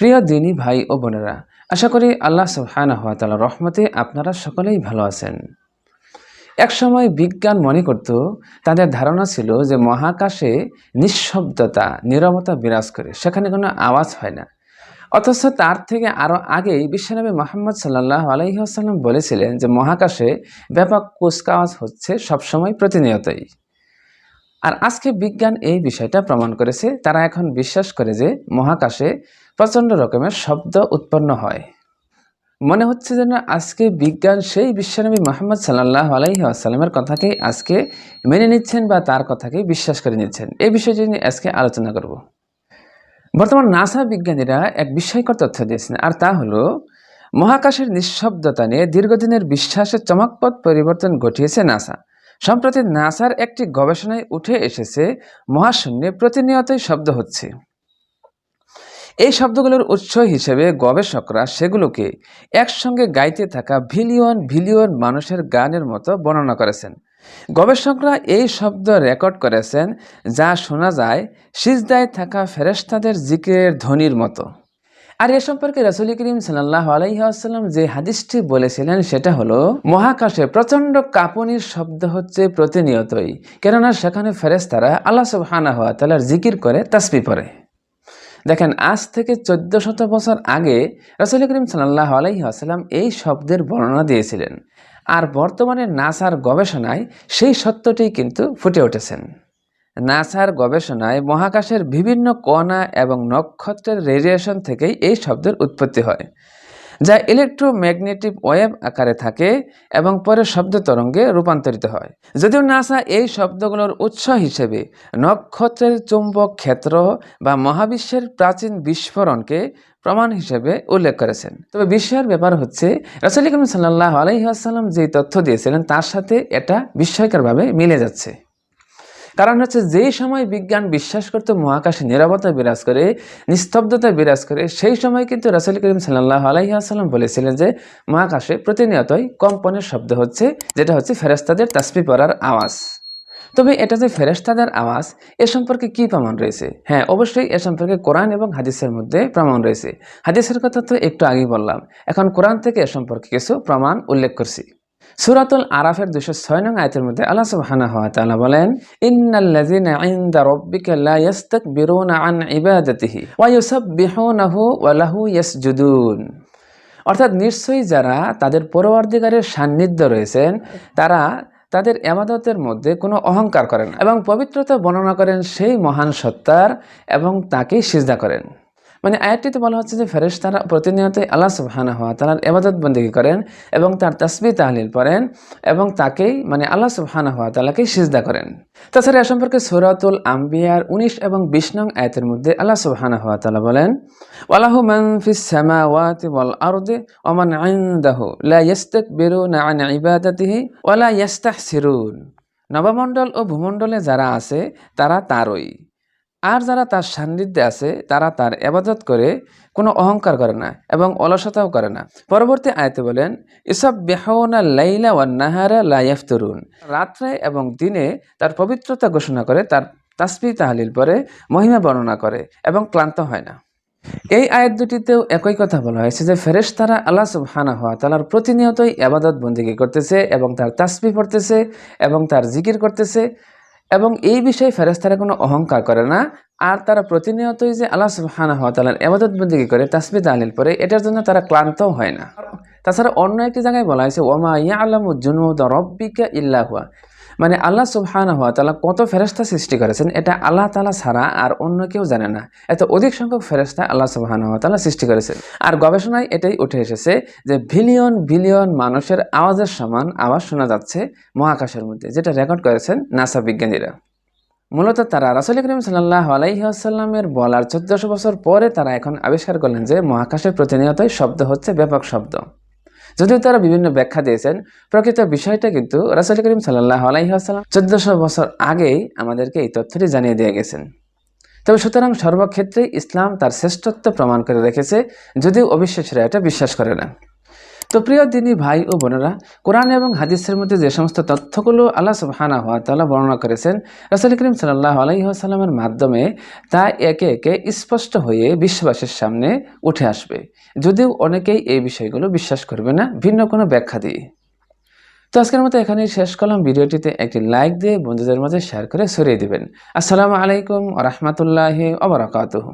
প্রিয় দিনী ভাই ও বোনেরা, আশা করি আল্লাহ তাআলার রহমতে আপনারা সকলেই ভালো আছেন। একসময় বিজ্ঞান মনে করত, তাদের ধারণা ছিল যে মহাকাশে নিঃশব্দতা, নীরবতা বিরাজ করে, সেখানে কোনো আওয়াজ হয় না। অথচ তার থেকে আরও আগেই বিশ্বনবী মোহাম্মদ সাল্লাহ আলহিহাসাল্লাম বলেছিলেন যে মহাকাশে ব্যাপক কুচকাওয়াজ হচ্ছে সবসময় প্রতিনিয়তই। আর আজকে বিজ্ঞান এই বিষয়টা প্রমাণ করেছে, তারা এখন বিশ্বাস করে যে মহাকাশে প্রচণ্ড রকমের শব্দ উৎপন্ন হয়। মনে হচ্ছে যেন আজকে বিজ্ঞান সেই বিশ্বনবী মোহাম্মদ সাল্লাহ আলাইহি আসাল্লামের কথাকেই আজকে মেনে নিচ্ছেন বা তার কথাকেই বিশ্বাস করে নিচ্ছেন। এই বিষয়টি নিয়ে আজকে আলোচনা করব। বর্তমান নাসা বিজ্ঞানীরা এক বিস্ময়কর তথ্য দিয়েছেন, আর তা হলো, মহাকাশের নিঃশব্দতা নিয়ে দীর্ঘদিনের বিশ্বাসের চমকপথ পরিবর্তন ঘটিয়েছে নাসা। সম্প্রতি নাসার একটি গবেষণায় উঠে এসেছে, মহাশূন্যে প্রতিনিয়তই শব্দ হচ্ছে। এই শব্দগুলোর উৎস হিসেবে গবেষকরা সেগুলোকে একসঙ্গে গাইতে থাকা ভিলিয়ন ভিলিয়ন মানুষের গানের মতো বর্ণনা করেছেন। গবেষকরা এই শব্দ রেকর্ড করেছেন, যা শোনা যায় সিজদায় থাকা ফেরেশতাদের জিকের ধ্বনির মতো। আর এ সম্পর্কে রসুল করিম সাল্লাহ আলাইসাল্লাম যে হাদিসটি বলেছিলেন, সেটা হলো, মহাকাশে প্রচণ্ড কাঁপুনির শব্দ হচ্ছে প্রতিনিয়তই, কেননা সেখানে ফেরেস্তারা আল্লাহ সুবহানা হওয়া তালার জিকির করে তাসপি পড়ে। দেখেন, আজ থেকে চোদ্দ শত বছর আগে রসুল করিম সাল্লাহ আলাইহি আসাল্লাম এই শব্দের বর্ণনা দিয়েছিলেন। আর বর্তমানে নাসার গবেষণায় সেই সত্যটি কিন্তু ফুটে উঠেছেন। নাসার গবেষণায় মহাকাশের বিভিন্ন কণা এবং নক্ষত্রের রেডিয়েশন থেকেই এই শব্দের উৎপত্তি হয়। যা ইলেকট্রোম্যাগনেটিক ওয়েভ আকারে থাকে এবং পরে শব্দ তরঙ্গে রূপান্তরিত হয়। যদিও নাসা এই শব্দগুলোর উৎস হিসেবে নক্ষত্রের চুম্বক ক্ষেত্র বা মহাবিশ্বের প্রাচীন বিস্ফোরণকে প্রমাণ হিসেবে উল্লেখ করেছেন। তবে বিস্ময়ের ব্যাপার হচ্ছে, রসুল সাল্লাহ আলহিহাসাল্লাম যে তথ্য দিয়েছিলেন, তার সাথে এটা বিস্ময়করভাবে মিলে যাচ্ছে। কারণ হচ্ছে যেই সময় বিজ্ঞান বিশ্বাস করতে, মহাকাশে নিরাপত্তা বিরাজ করে, নিস্তব্ধতা বিরাজ করে, সেই সময় কিন্তু রাসুল করিম সাল্লাহ আলাইসাল্লাম বলেছিলেন যে, মহাকাশে প্রতিনিয়তই কম্পনের শব্দ হচ্ছে, যেটা হচ্ছে ফেরেস্তাদের তাসপি পড়ার আওয়াজ। তবে এটা যে ফেরেস্তাদের আওয়াজ, এ সম্পর্কে কি প্রমাণ রয়েছে? হ্যাঁ অবশ্যই এ সম্পর্কে কোরআন এবং হাদিসের মধ্যে প্রমাণ রয়েছে। হাদিসের কথা তো একটু আগেই বললাম। এখন কোরআন থেকে এ সম্পর্কে কিছু প্রমাণ উল্লেখ করছি। সুরাতুল আরাফের দুশো ছয় নং আয়তের মধ্যে আল্লাহ সুবহানাহু ওয়া তাআলা বলেন, ইন্নাল্লাযীনা ইনদা রাব্বিকা লা ইস্তাকবিরুনা আন ইবাদাতিহি ওয়া ইউসাব্বিহুনাহু ওয়া লাহু ইয়াসজুদুন। অর্থাৎ নিশ্চয়ই যারা তাদের পরবর্তীকারের সান্নিধ্য রয়েছেন, তারা তাদের এমাদতের মধ্যে কোনো অহংকার করেন এবং পবিত্রতা বর্ণনা করেন সেই মহান সত্তার এবং তাকেই সিজদা করেন। মানে আয়াতটিতে বলা হচ্ছে যে ফেরেশ তারা প্রতিনিয়তই আল্লাহ সুবহানা হওয়া তালার এবাদত বন্দিগি করেন এবং তার তাসবি তাহলিল পড়েন এবং তাকেই মানে আল্লাহ সুবহানা হওয়া তালাকেই সিজদা করেন। তাছাড়া এ সম্পর্কে সুরাতুল আম্বিয়ার উনিশ এবং বিশ নং আয়াতের মধ্যে আল্লাহ সুবহানা হওয়া তালা বলেন, ওয়ালাহু মান ফিস সামাওয়াতি ওয়াল আরদি ওয়া মান ইনদাহু লা ইস্তাকবিরুনা আন ইবাদাতিহি ওয়া লা ইস্তাহসিরুন নবমণ্ডল ও ভূমণ্ডলে যারা আছে তারা তারই। আর যারা তার সান্নিধ্যে আছে, তারা তার এবাদত করে কোনো অহংকার করে না এবং অলসতাও করে না। পরবর্তী আয়তে বলেন ইসব বেহনা লাইলা ওয়ান নাহারা লাইফতরুন রাত্রে এবং দিনে তার পবিত্রতা ঘোষণা করে, তার তাসবি তাহলিল পরে মহিমা বর্ণনা করে এবং ক্লান্ত হয় না। এই আয়াত দুটিতেও একই কথা বলা হয়েছে যে ফেরেশ তারা আল্লাহ সুবহানা হওয়া তালার প্রতিনিয়তই আবাদত বন্দিগি করতেছে এবং তার তাসবি পড়তেছে এবং তার জিকির করতেছে। এবং এই বিষয়ে ফেরেস্তারা কোনো অহংকার করে না। আর তারা প্রতিনিয়তই যে আল্লাহ সুবহানা হওয়া তালার এবাদত বন্দিগি করে, তাসবি আনিল পরে এটার জন্য তারা ক্লান্ত হয় না। তাছাড়া অন্য একটি জায়গায় বলা হয়েছে ওমা ইয়া আল্লাহ জুনুদ রব্বিকা ইল্লাহুয়া মানে আল্লাহ সুবহানা হওয়া তালা কত ফেরেস্তা সৃষ্টি করেছেন এটা আল্লাহ তালা ছাড়া আর অন্য কেউ জানে না। এত অধিক সংখ্যক ফেরেস্তা আল্লাহ সুবহানা হওয়া তালা সৃষ্টি করেছেন। আর গবেষণায় এটাই উঠে এসেছে যে বিলিয়ন বিলিয়ন মানুষের আওয়াজের সমান আওয়াজ শোনা যাচ্ছে মহাকাশের মধ্যে, যেটা রেকর্ড করেছেন নাসা বিজ্ঞানীরা। মূলত তারা রাসুল করিম সাল্লাহ আলাইসাল্লামের বলার চোদ্দশো বছর পরে তারা এখন আবিষ্কার করলেন যে মহাকাশে প্রতিনিয়তই শব্দ হচ্ছে, ব্যাপক শব্দ। যদিও তারা বিভিন্ন ব্যাখ্যা দিয়েছেন, প্রকৃত বিষয়টা কিন্তু রাসুল করিম সাল্লাহ আলাইহাসাল্লাম চোদ্দশো বছর আগেই আমাদেরকে এই তথ্যটি জানিয়ে দিয়ে গেছেন। তবে সুতরাং সর্বক্ষেত্রে ইসলাম তার শ্রেষ্ঠত্ব প্রমাণ করে রেখেছে, যদিও অবিশ্বাসীরা এটা বিশ্বাস করে না। তো প্রিয় দিনী ভাই ও বোনেরা, কোরআন এবং হাদিসের মধ্যে যে সমস্ত তথ্যগুলো আল্লাহ সুবহানা হওয়া তালা বর্ণনা করেছেন, রাসুল করিম সাল্লাহ আলাইসাল্লামের মাধ্যমে তা একে একে স্পষ্ট হয়ে বিশ্ববাসীর সামনে উঠে আসবে। যদিও অনেকেই এই বিষয়গুলো বিশ্বাস করবে না, ভিন্ন কোনো ব্যাখ্যা দিয়ে। তো আজকের মতো এখানেই শেষ করলাম। ভিডিওটিতে একটি লাইক দিয়ে বন্ধুদের মাঝে শেয়ার করে সরিয়ে দিবেন। আসসালামু আলাইকুম রহমতুল্লাহ আবরাকাতহ